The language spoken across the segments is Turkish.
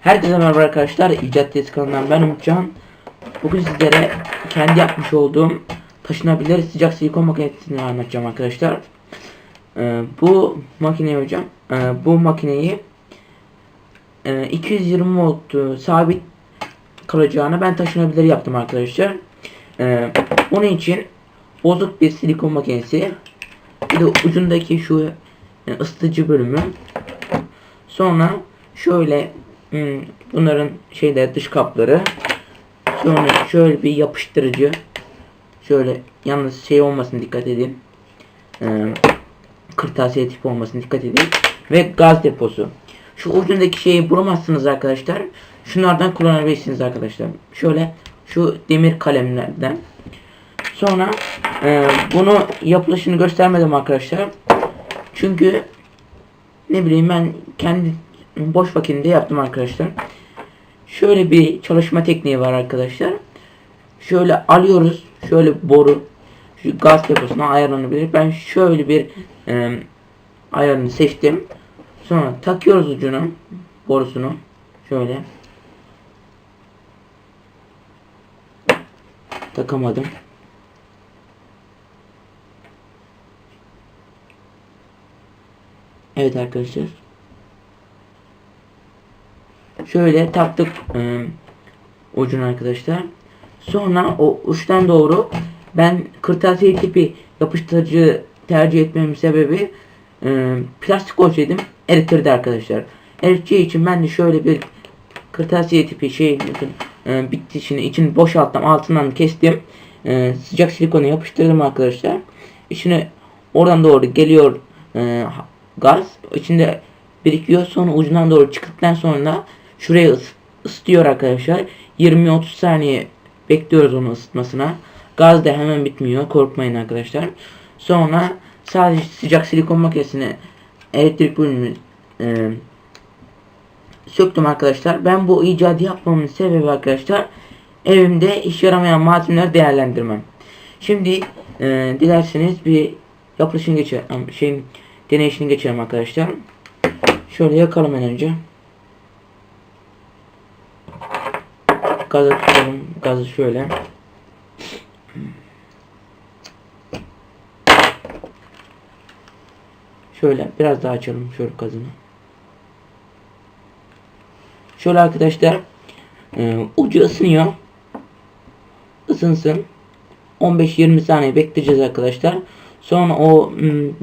Herkese merhaba arkadaşlar. İcat Test kanalından ben Umutcan. Bugün sizlere kendi yapmış olduğum taşınabilir sıcak silikon makinesini anlatacağım arkadaşlar. Ee, bu makineyi hocam, e, bu makineyi e, 220 volt e, sabit kalacağını ben taşınabilir yaptım arkadaşlar. Ee, bunun için bozuk bir silikon makinesi, bir de ucundaki şu e, ısıtıcı bölümü, sonra şöyle Hmm, bunların şeyler dış kapları. Sonra şöyle bir yapıştırıcı. Şöyle yalnız şey olmasın dikkat edin. Ee, kırtasiye tipi olmasın dikkat edin. Ve gaz deposu. Şu ucundaki şeyi bulamazsınız arkadaşlar. Şunlardan kullanabilirsiniz arkadaşlar. Şöyle şu demir kalemlerden. Sonra e, bunu yapılışını göstermedim arkadaşlar. Çünkü ne bileyim ben kendi boş vakitimde yaptım arkadaşlar. Şöyle bir çalışma tekniği var arkadaşlar. Şöyle alıyoruz. Şöyle boru şu gaz deposuna ayarlanabilir. Ben şöyle bir e, ayarını seçtim. Sonra takıyoruz ucuna borusunu. Şöyle. Takamadım. Evet arkadaşlar. Şöyle taktık e, ucunu arkadaşlar. Sonra o uçtan doğru ben kırtasiye tipi yapıştırıcı tercih etmemin sebebi e, plastik olsaydım eritirdi arkadaşlar. Eriteceği için ben de şöyle bir kırtasiye tipi şey e, bitişini için boşalttım altından kestim. E, sıcak silikonu yapıştırdım arkadaşlar. İçine oradan doğru geliyor e, gaz. içinde birikiyor. Sonra ucundan doğru çıktıktan sonra Şuraya ıs ısıtıyor arkadaşlar. 20-30 saniye bekliyoruz onun ısıtmasına. Gaz da hemen bitmiyor. Korkmayın arkadaşlar. Sonra sadece sıcak silikon makinesine elektrik bölümünü e, söktüm arkadaşlar. Ben bu icadı yapmamın sebebi arkadaşlar evimde iş yaramayan malzemeler değerlendirmem. Şimdi e, dilerseniz bir yapılışını geçelim. Şeyin deneyişini geçelim arkadaşlar. Şöyle yakalım en önce. Gazı tutalım. Gazı şöyle. Şöyle biraz daha açalım şöyle gazını. Şöyle arkadaşlar e, ucu ısınıyor. Isınsın. 15-20 saniye bekleyeceğiz arkadaşlar. Sonra o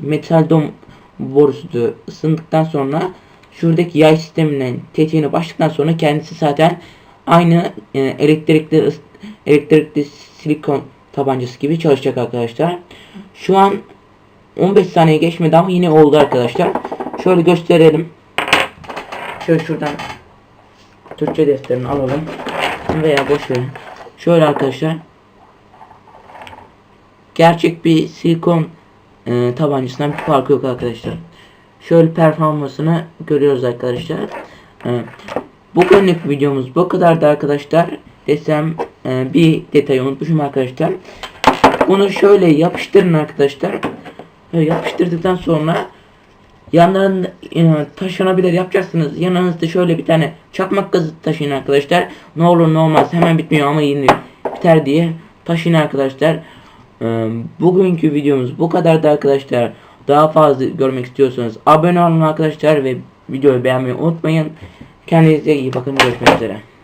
metal dom borusu ısındıktan sonra şuradaki yay sisteminden tetiğine başladıktan sonra kendisi zaten aynı e, elektrikli elektrikli silikon tabancası gibi çalışacak arkadaşlar. Şu an 15 saniye geçmedi ama yine oldu arkadaşlar. Şöyle gösterelim. Şöyle şuradan Türkçe defterini alalım. Veya boş. Şöyle arkadaşlar. Gerçek bir silikon e, tabancasından bir farkı yok arkadaşlar. Şöyle performansını görüyoruz arkadaşlar. E, Bugünlük videomuz bu kadardı arkadaşlar. Desem e, bir detayı unutmuşum arkadaşlar. Bunu şöyle yapıştırın arkadaşlar. Böyle yapıştırdıktan sonra yanlarında e, taşınabilir yapacaksınız. Yanınızda şöyle bir tane çakmak gazı taşıyın arkadaşlar. Ne olur ne olmaz hemen bitmiyor ama yine biter diye taşıyın arkadaşlar. E, bugünkü videomuz bu kadardı arkadaşlar. Daha fazla görmek istiyorsanız abone olun arkadaşlar ve videoyu beğenmeyi unutmayın. Kendinize iyi bakın. Görüşmek üzere.